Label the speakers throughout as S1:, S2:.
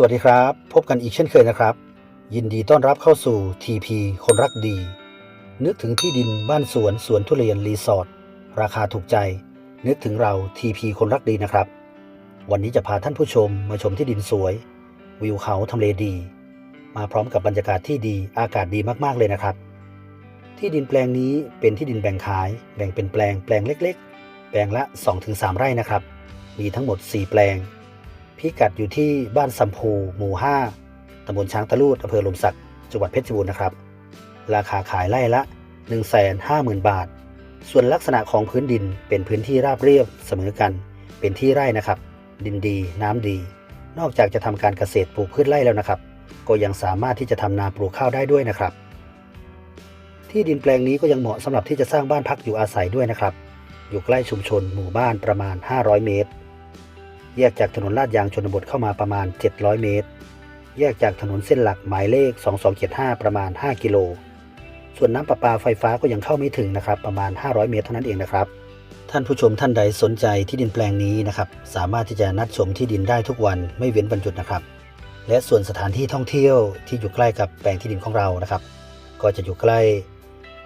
S1: สวัสดีครับ พบกันอีกเช่นเคยนะครับ ยินดีต้อนรับเข้าสู่ TP คนรักดี นึกถึงที่ดินบ้านสวนสวนทุเรียนรีสอร์ทราคาถูกใจ นึกถึงเรา TP คนรักดีนะครับ วันนี้จะพาท่านผู้ชมมาชมที่ดินสวย วิวเขาทำเลดี มาพร้อมกับบรรยากาศที่ดีอากาศดีมากๆเลยนะครับ ที่ดินแปลงนี้เป็นที่ดินแบ่งขาย แบ่งเป็นแปลงแปลงเล็ก ๆ แปลงละ 2-3 ไร่นะครับ มีทั้งหมด 4 แปลง พิกัดอยู่ที่บ้านสัมพูหมู่ 5ตำบลช้างตะลูดอำเภอลมศักดิ์จังหวัดเพชรบูรณ์นะครับ ราคาขายไร่ละ 150,000 บาท ส่วนลักษณะของพื้นดินเป็นพื้นที่ราบเรียบเสมอกัน เป็นที่ไร่นะครับ ดินดีน้ำดี นอกจากจะทำการเกษตรปลูกพืชไร่แล้วนะครับ ก็ยังสามารถที่จะทำนาปลูกข้าวได้ด้วยนะครับ ที่ดินแปลงนี้ก็ยังเหมาะสำหรับที่จะสร้างบ้านพักอยู่อาศัยด้วยนะครับ อยู่ใกล้ชุมชนหมู่บ้านประมาณ 500 เมตร แยกจากถนนลาดยางชนบทเข้ามาประมาณ 700 เมตร แยกจากถนนเส้นหลักหมายเลข 2275 ประมาณ 5 กิโล ส่วนน้ำประปาไฟฟ้าก็ยังเข้าไม่ถึงนะครับ ประมาณ 500 เมตรเท่านั้นเองนะครับ ท่านผู้ชมท่านใดสนใจที่ดินแปลงนี้นะครับ สามารถที่จะนัดชมที่ดินได้ทุกวันไม่เว้นวันหยุดนะครับ และส่วนสถานที่ท่องเที่ยวที่อยู่ใกล้กับแปลงที่ดินของเรานะครับ ก็จะอยู่ใกล้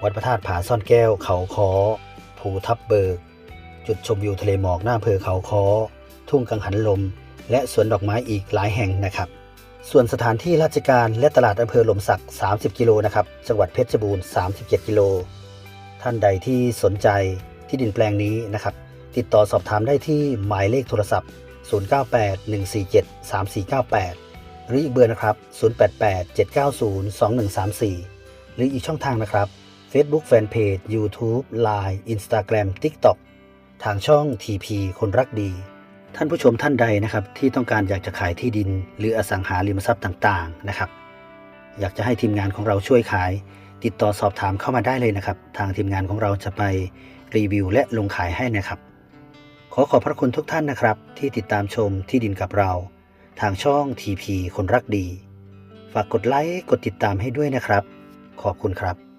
S1: วัดพระธาตุผาซ่อนแก้วเขาคอภูทับเบิก จุดชมวิวทะเลหมอกหน้าอำเภอเขาคอ ทุ่งกังหันลม และสวนดอกไม้อีกหลายแห่งนะครับ ส่วนสถานที่ราชการและตลาดอำเภอหลมสัก 30 กิโลนะครับ จังหวัดเพชรบูรณ์ 37 กิโล ท่านใดที่สนใจที่ดินแปลงนี้นะครับ ติดต่อสอบถามได้ที่หมายเลขโทรศัพท์ 0981473498 หรืออีกเบอร์นะครับ 0877902134 หรืออีกช่องทางนะครับ Facebook Fanpage YouTube Line Instagram TikTok ทางช่อง TP คนรักดี ท่านผู้ชมท่านใดนะครับที่ต้องการอยากจะขายที่ดิน หรืออสังหาริมทรัพย์ต่างๆนะครับ อยากจะให้ทีมงานของเราช่วยขาย ติดต่อสอบถามเข้ามาได้เลยนะครับ ทางทีมงานของเราจะไปรีวิว และลงขายให้นะครับ ขอขอบพระคุณทุกท่านนะครับ ที่ติดตามชมที่ดินกับเรา ทางช่อง TP คนรักดี ฝากกดไลค์กดติดตามให้ด้วยนะครับ ขอบคุณครับ